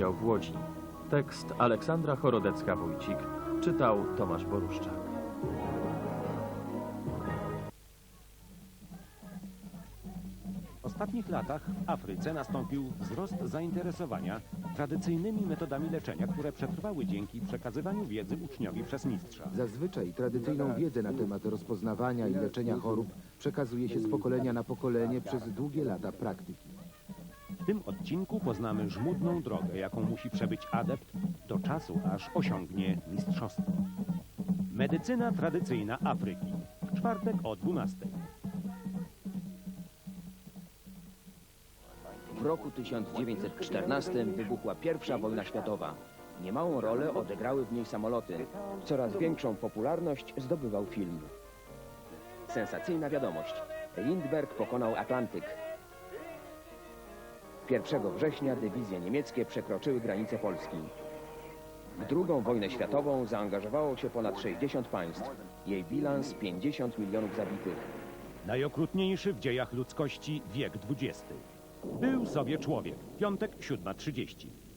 Oddział w Łodzi. Tekst Aleksandra Chorodecka-Wójcik. Czytał Tomasz Boruszczak. W ostatnich latach w Afryce nastąpił wzrost zainteresowania tradycyjnymi metodami leczenia, które przetrwały dzięki przekazywaniu wiedzy uczniowi przez mistrza. Zazwyczaj tradycyjną wiedzę na temat rozpoznawania i leczenia chorób przekazuje się z pokolenia na pokolenie przez długie lata praktyki. W tym odcinku poznamy żmudną drogę, jaką musi przebyć adept do czasu, aż osiągnie mistrzostwo. Medycyna tradycyjna Afryki. W czwartek o 12. W roku 1914 wybuchła pierwsza wojna światowa. Niemałą rolę odegrały w niej samoloty. Coraz większą popularność zdobywał film. Sensacyjna wiadomość. Lindbergh pokonał Atlantyk. 1 września dywizje niemieckie przekroczyły granice Polski. W II wojnę światową zaangażowało się ponad 60 państw. Jej bilans 50 milionów zabitych. Najokrutniejszy w dziejach ludzkości wiek XX. Był sobie człowiek. Piątek 7.30.